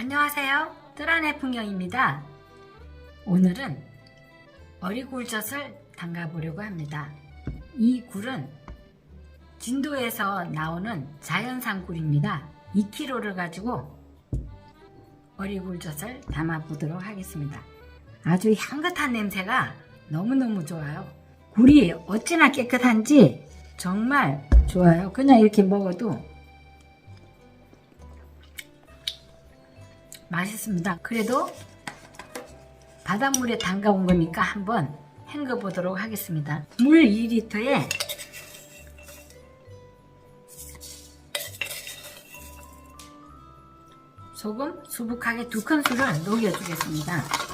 안녕하세요. 뜰안의 풍경입니다. 오늘은 어리굴젓을 담가 보려고 합니다. 이 굴은 진도에서 나오는 자연산 굴입니다. 2kg를 가지고 어리굴젓을 담아 보도록 하겠습니다. 아주 향긋한 냄새가 너무너무 좋아요. 굴이 어찌나 깨끗한지 정말 좋아요. 그냥 이렇게 먹어도 맛있습니다. 그래도 바닷물에 담가온 거니까 한번 헹궈 보도록 하겠습니다. 물 2리터에 소금 수북하게 두 큰술을 녹여주겠습니다.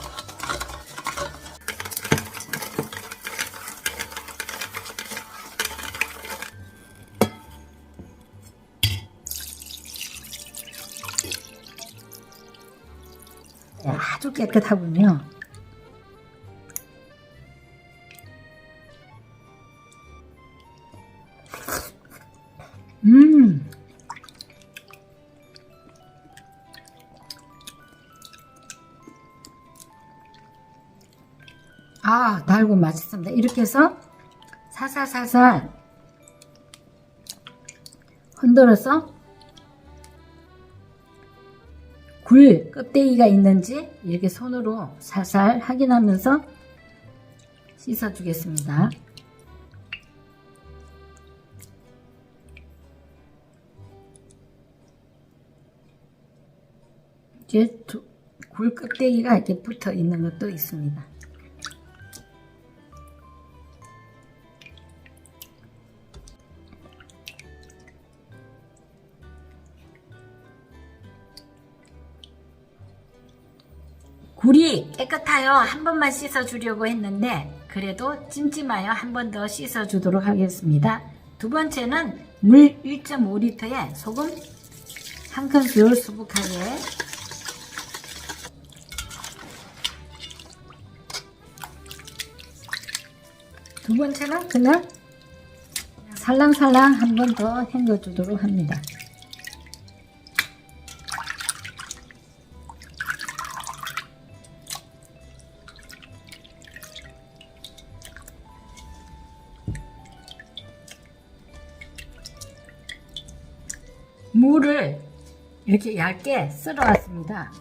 아주 깨끗하군요. 음. 아, 달고 맛있습니다. 이렇게 해서 살살살살 흔들어서 굴 껍데기가 있는지 이렇게 손으로 살살 확인하면서 씻어주겠습니다. 이제 두- 굴 껍데기가 이렇게 붙어 있는 것도 있습니다. 굴이 깨끗하여 한 번만 씻어주려고 했는데 그래도 찜찜하여 한 번 더 씻어주도록 하겠습니다. 두 번째는 물 1.5리터에 소금 한 큰술 수북하게 두 번째는 그냥 살랑살랑 한 번 더 헹궈주도록 합니다. 물을 이렇게 얇게 썰어왔습니다.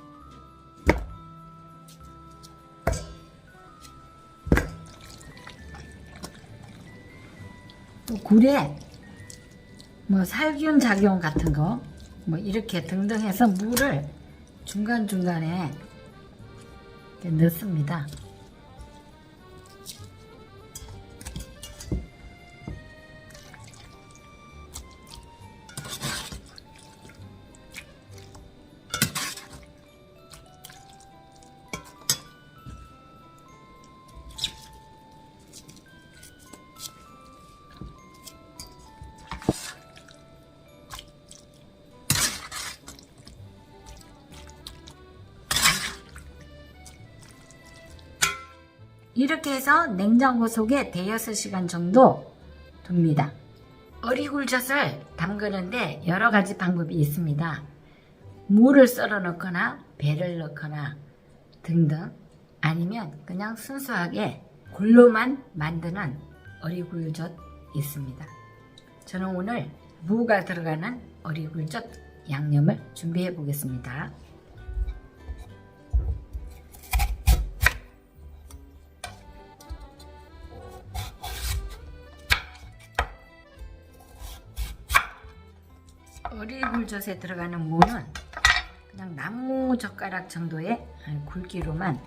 또 굴에 뭐 살균 작용 같은 거 뭐 이렇게 등등 해서 물을 중간중간에 넣습니다. 이렇게 해서 냉장고 속에 대여섯 시간 정도 둡니다. 어리굴젓을 담그는데 여러 가지 방법이 있습니다. 물을 썰어 넣거나 배를 넣거나 등등 아니면 그냥 순수하게 굴로만 만드는 어리굴젓 있습니다. 저는 오늘 무가 들어가는 어리굴젓 양념을 준비해 보겠습니다. 어리굴젓에 들어가는 무는 그냥 나무 젓가락 정도의 굵기로만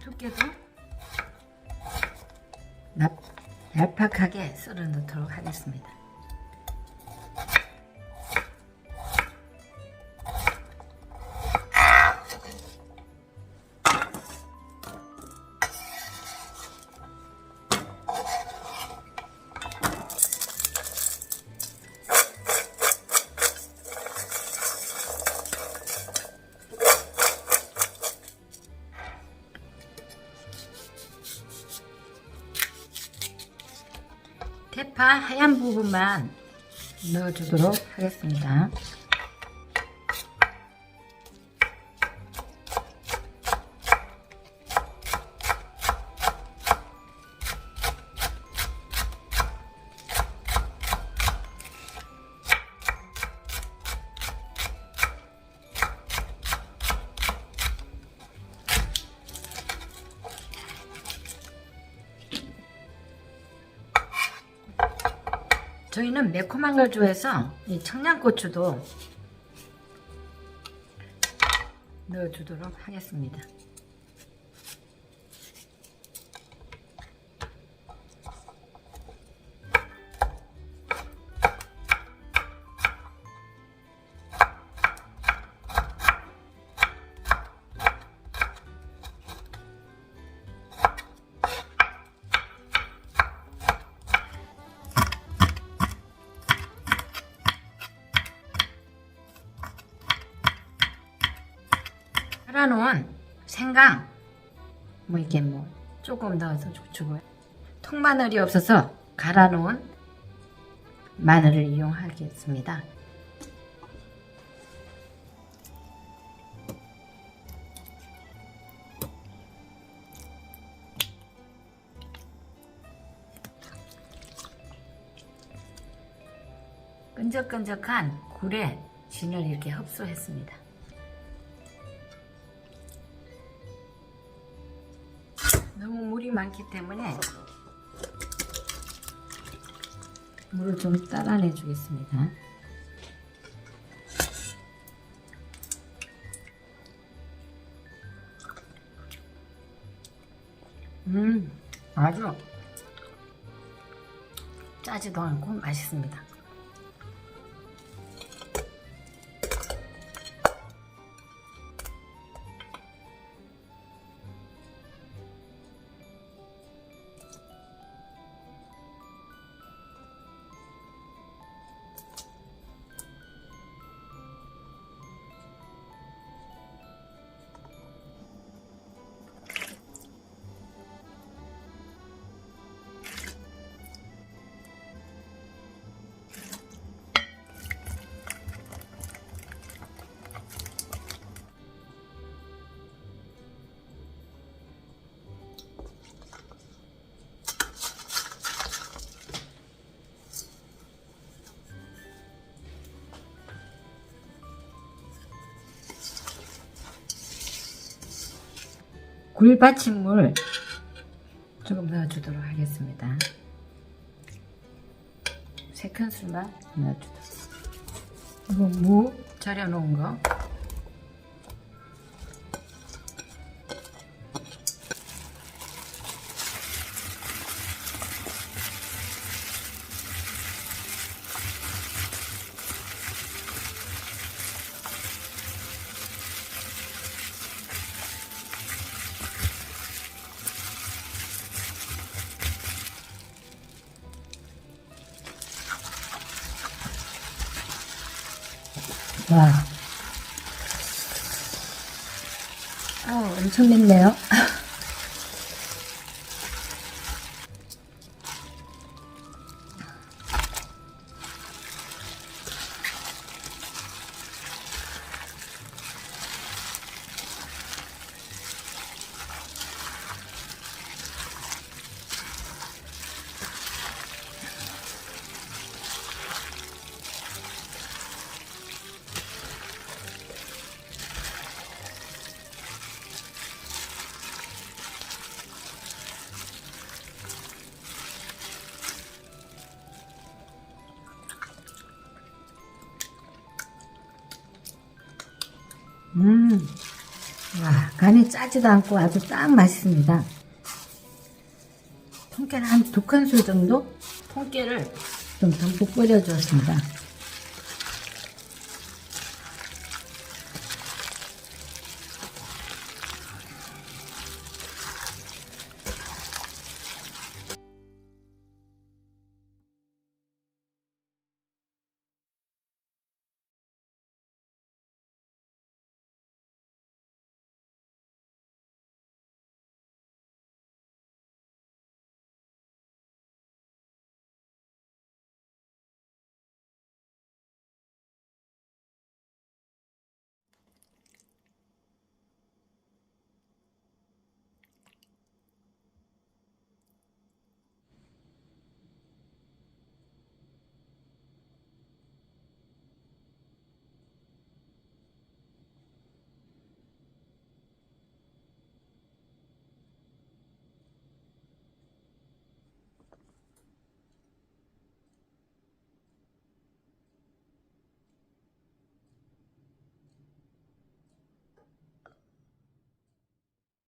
두께도 납- 얄팍하게 썰어 넣도록 하겠습니다. 하얀 부분만 넣어주도록 하겠습니다. 저희는 매콤한 걸 좋아해서 이 청양고추도 넣어주도록 하겠습니다. 갈아놓은 생강 뭐 이게 뭐 조금 넣어서 주고요. 통마늘이 없어서 갈아놓은 마늘을 이용하겠습니다. 끈적끈적한 굴에 진을 이렇게 흡수했습니다. 많기 때문에 물을 좀 따라내 주겠습니다. 음, 아주 짜지도 않고 맛있습니다. 굴 받침물 조금 넣어주도록 하겠습니다. 세 큰술만 넣어주도록. 그리고 무 절여놓은 거. 와. 아, 엄청 맵네요. 음, 와, 간이 짜지도 않고 아주 딱 맛있습니다. 통깨를 한 두 큰술 정도 통깨를 좀 듬뿍 뿌려주었습니다.